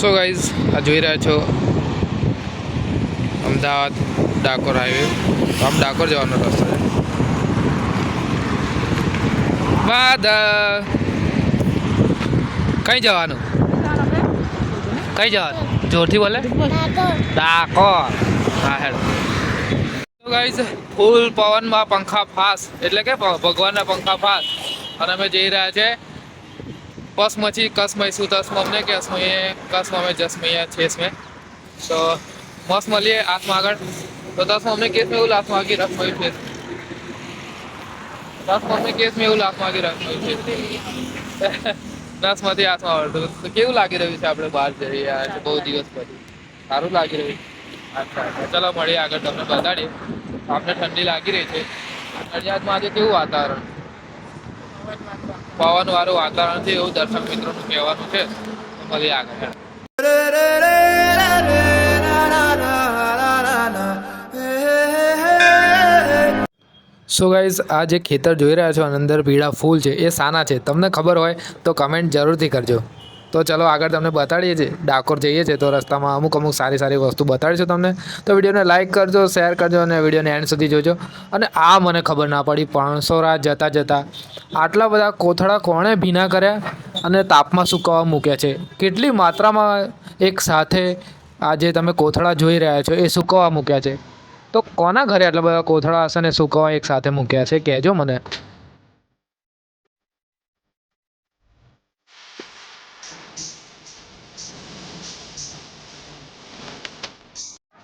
So guys આ જોઈ રહ્યા છો અમદાવાદ ડાકોર હાઈવે તો આમ ડાકોર જવાનો રસ્તો છે. કઈ જવાનું? કઈ જવાનું? જોરથી બોલે? ડાકોર. હા, હેડ. ગાઈઝ ફૂલ પવનમાં પંખા ફાસ. એટલે કે ભગવાનના પંખા ફાસ. અને અમે જઈ રહ્યા છે बस मची कस मई सु तस ममने के असमय कस ममे जस मैया छेस में तो मस्त મળીએ આત્મા આગળ તો દસ મમ્મી કેસ में એવું લાસ્ટ માગી રસ મયું છે દસ મમ્મી કેસ में એવું લાસ્ટ માગી રસ મયું છે દસ માંથી આત્મા આવડતું તો કેવું લાગી રહ્યું છે આપણે બહાર જઈએ યાર બહુ દિવસ પછી સારું લાગી રહ્યું અચ્છા અચ્છા ચલો મળીએ આગળ તમને બતાડીએ આપણે ઠંડી લાગી રહી છે નડિયાદમાં આજે કેવું વાતાવરણ પવન વાળું વાતાવરણ છે એવું દર્શક મિત્રોનું કહેવાનું છે. મળીએ આગળ. સો ગાઈઝ આ જે ખેતર જોઈ રહ્યા છો અંદર પીળા ફૂલ છે, એ સાના છે. તમને ખબર હોય તો કમેન્ટ જરૂરથી કરજો. તો ચલો આગળ તમને બતાડીએ છીએ. ડાકોર જઈએ છીએ તો રસ્તામાં અમુક અમુક સારી સારી વસ્તુ બતાડીશું તમને. તો વિડીયોને લાઇક કરજો શેર કરજો અને વિડીયોને એન્ડ સુધી જોજો. અને આ મને ખબર ના પડી પાણસોરા જતાં જતાં. આટલા બધા કોથળા કોણે ભીના કર્યા? અને તાપમાં સુકવવા મૂક્યા છે? કેટલી માત્રામાં એક સાથે આ જે તમે કોથળા જોઈ રહ્યા છો, એ સુકવવા મૂક્યા છે? તો કોના ઘરે આટલા બધા કોથળા હશે ને સુકવવા એક સાથે મૂક્યા છે? કહેજો મને.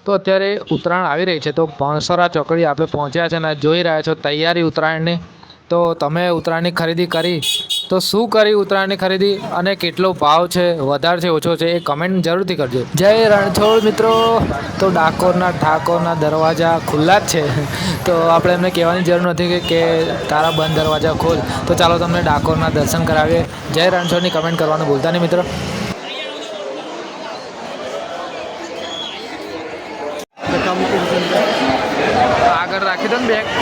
તો અત્યારે ઉત્તરાયણ આવી રહી છે, તો પણસરા ચોકડી આપણે પહોંચ્યા છે ને જોઈ રહ્યા છો તૈયારી ઉત્તરાયણની. તો તમે ઉત્તરાયણની ખરીદી કરી, તો શું કરી ઉત્તરાયણની ખરીદી અને કેટલો ભાવ છે, વધારે છે, ઓછો છે એ કમેન્ટ જરૂરથી કરજો. જય રણછોડ મિત્રો. તો ડાકોરના ઠાકોરના દરવાજા ખુલ્લા જ છે. તો આપણે એમને કહેવાની જરૂર નથી કે કે તારા બંધ દરવાજા ખોલ. તો ચાલો તમને ડાકોરના દર્શન કરાવીએ. જય રણછોડની કમેન્ટ કરવાનું ભૂલતા નહીં મિત્રો. આગળ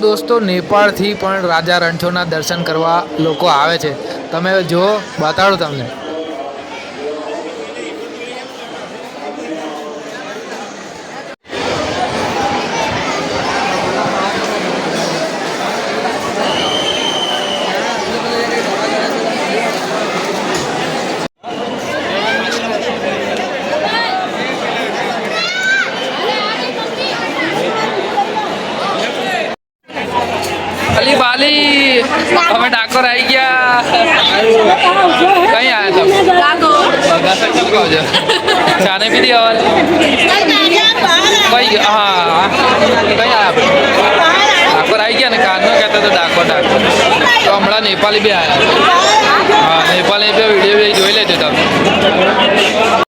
દોસ્તો નેપાળથી પણ રાજા રણછોડના દર્શન કરવા લોકો આવે છે. તમે જો બતાડો તમને અલી બાલી અમે ડાકોર આવી ગયા કઈ આવ્યા તમે કહો છો પીધી અવાજ કઈ ગયા? હા કઈ આવ્યા આપણે? ડાકોર આવી ગયા ને કાનનો કહેતા તો ડાકોર ડાકોર. તો હમણાં નેપાળી બી આવ્યા હા નેપાળી બી વીડિયો બી જોઈ લેજો તમે.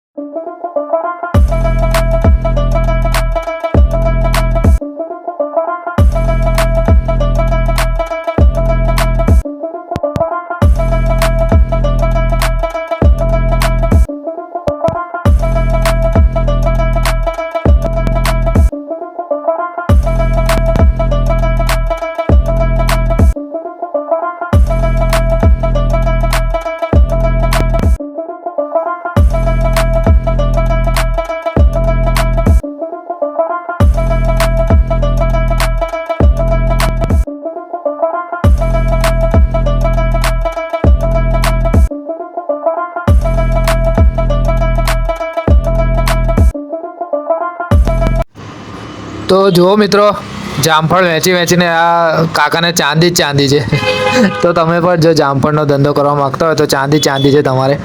તો જુઓ મિત્રો, જામફળ વેચી વેચીને આ કાકાને ચાંદી જ ચાંદી છે. તો તમે પણ જો જામફળનો ધંધો કરવા માગતા હોય તો ચાંદી ચાંદી છે તમારે.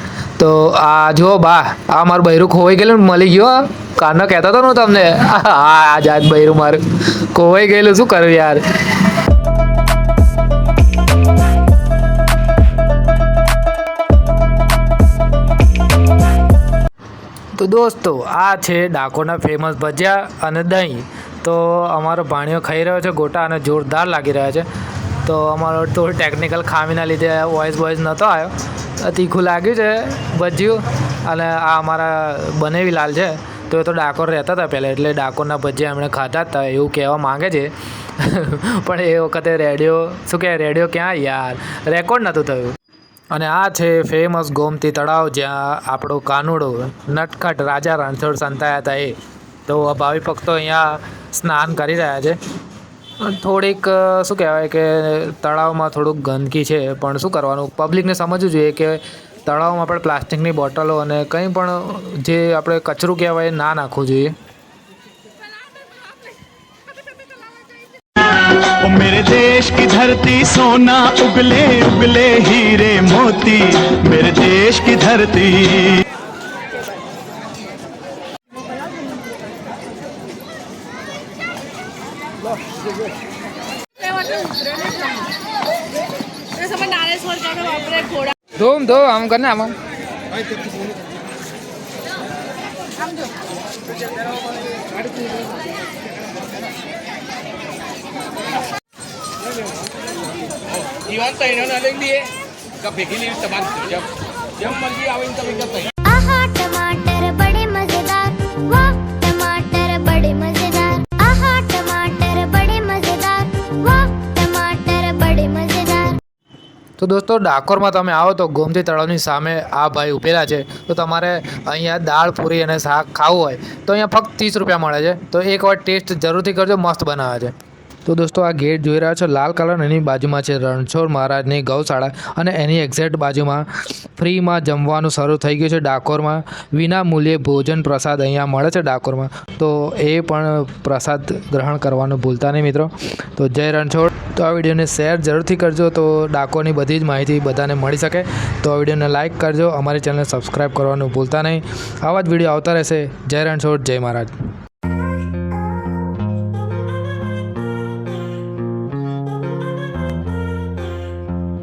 તો આ જુઓ બા, આ મારું બૈરું ખોવાઈ ગયેલું મળી ગયો કારનો કહેતો હતો ને હું તમને. આ આ જાત બૈરું મારું. ખોવાઈ ગયેલું શું કરું યાર? તો દોસ્તો, આ છે ડાકોરના ફેમસ ભજીયા અને દહીં. તો અમારો ભાણિયો ખાઈ રહ્યો છે, ગોટા અને જોરદાર લાગી રહ્યા છે. તો અમારો થોડી ટેકનિકલ ખામીના લીધે વોઇસ બોઇસ નહોતો આવ્યો. તીખું લાગ્યું છે, ભજીયું, અને આ અમારા બનેવી લાલ છે. તો એ તો ડાકોર રહેતા હતા પહેલાં, એટલે ડાકોરના ભજીયા એમણે જ હતા, એવું કહેવા માંગે છે. પણ એ વખતે રેડિયો, શું કહે, રેડિયો ક્યાં? યાર, રેકોર્ડ નહોતું થયું. અને આ છે ફેમસ ગોમતી તળાવ જ્યાં આપણો કાનુડો, નટખટ રાજા રણછોડ સંતાયા હતા એ. તો ભાવિ ભક્તો અહીંયા સ્નાન કરી રહ્યા છે થોડીક અ, શું કહેવાય કે તળાવમાં થોડુંક ગંદકી છે પણ શું કરવાનું પબ્લિકને સમજવું જોઈએ કે તળાવમાં આપણે પ્લાસ્ટિકની બોટલો અને કંઈ પણ જે આપણે કચરું કહેવાય એ ના નાખવું જોઈએ ओ मेरे देश की धरती सोना उगले उगले हीरे मोती मेरे देश की धरती ઘોડા ધોમ ધો, આમ हम જીવન તૈનો ન લઈ લઈએ કે ભેગી લેવી તમારી. જેમ મરજી આવે એમ તમે કરતા. તો દોસ્તો, ડાકોરમાં તમે આવો તો ગોમતી તળાવની સામે આ ભાઈ ઉભેલા છે. તો તમારે અહીંયા દાળ, પૂરી અને શાક ખાવું હોય તો અહીંયા ફક્ત ત્રીસ રૂપિયા મળે છે. તો એકવાર ટેસ્ટ જરૂરથી કરજો, મસ્ત બનાવે છે. તો દોસ્તો, આ ગેટ જોઈ રહ્યા છો, લાલ કલર એની બાજુમાં છે રણછોડ મહારાજની ગૌશાળા અને એની એક્ઝેક્ટ બાજુમાં ફ્રીમાં જમવાનું શરૂ થઈ ગયું છે ડાકોરમાં. વિના મૂલ્યે ભોજન પ્રસાદ અહીંયા મળે છે ડાકોરમાં. તો એ પણ પ્રસાદ ગ્રહણ કરવાનું ભૂલતા નહીં મિત્રો. તો જય રણછોડ. તો આ વિડીયોને શેર જરૂરથી કરજો તો ડાકોની બધી જ માહિતી બધાને મળી શકે. તો આ વિડીયોને લાઇક કરજો, અમારી ચેનલને સબસ્ક્રાઈબ કરવાનું ભૂલતા નહીં. આવા જ વીડિયો આવતા રહેશે. જય રણછોડ, જય મહારાજ.